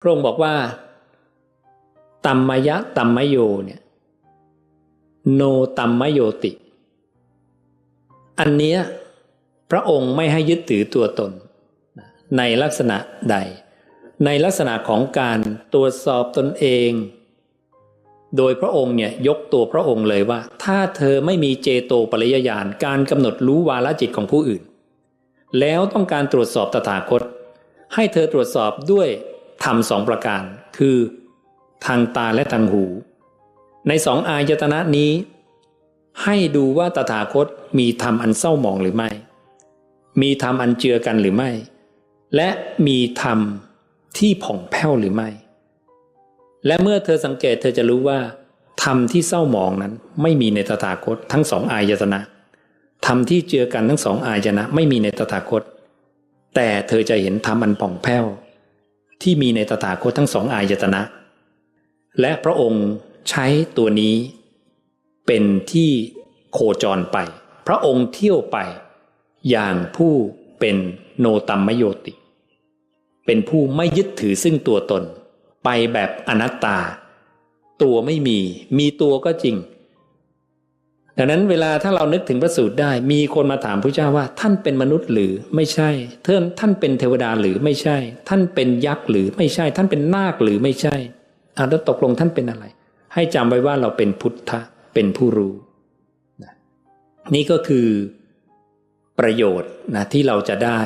พระองค์บอกว่าตัมมยะตัมมโยเนี่ยโนตัมมโยติ อันเนี้ยพระองค์ไม่ให้ยึดถือตัวตน ในลักษณะใด ในลักษณะของการตรวจสอบตนเอง โดยพระองค์เนี่ยยกตัวพระองค์เลยว่า ถ้าเธอไม่มีเจโตปริยญาณการกำหนดรู้วาลจิตของผู้อื่น แล้วต้องการตรวจสอบตถาคต ให้เธอตรวจสอบด้วย ธรรมสองประการ คือ ทางตาและทางหู ในสองอายตนะนี้ ให้ดูว่าตถาคตมีธรรมอันเศร้าหมองหรือไม่ มีธรรมอันเจือกันหรือไม่ และมีธรรมที่ผ่องแผ้วหรือไม่ และเมื่อเธอสังเกตเธอจะรู้ว่าธรรมที่เศร้าหมองนั้นไม่มีในตถาคตทั้งสองอายตนะธรรมที่เจือกันทั้งสองอายตนะไม่มีในตถาคต แต่เธอจะเห็นธรรมอันผ่องแผ้ว ที่มีในตถาคตทั้งสองอายตนะ และพระองค์ใช้ตัวนี้เป็นที่โคจรไป พระองค์เที่ยวไป อย่างผู้เป็นโนตัมมโยติ เป็นผู้ไม่ยึดถือซึ่งตัวตน ไปแบบอนัตตา ตัวไม่มี มีตัวก็จริง ดังนั้นเวลาถ้าเรานึกถึงพระสูตรได้ มีคนมาถามพระเจ้าว่า ท่านเป็นมนุษย์หรือไม่ใช่ท่านท่านเป็นเทวดาหรือไม่ใช่ ท่านเป็นยักษ์หรือไม่ใช่ ท่านเป็นนาคหรือไม่ใช่อาแล้วตกลงท่านเป็นอะไร ให้จำไว้ว่าเราเป็นพุทธะเป็นผู้รู้นี่ก็คือประโยชน์นะที่เราจะได้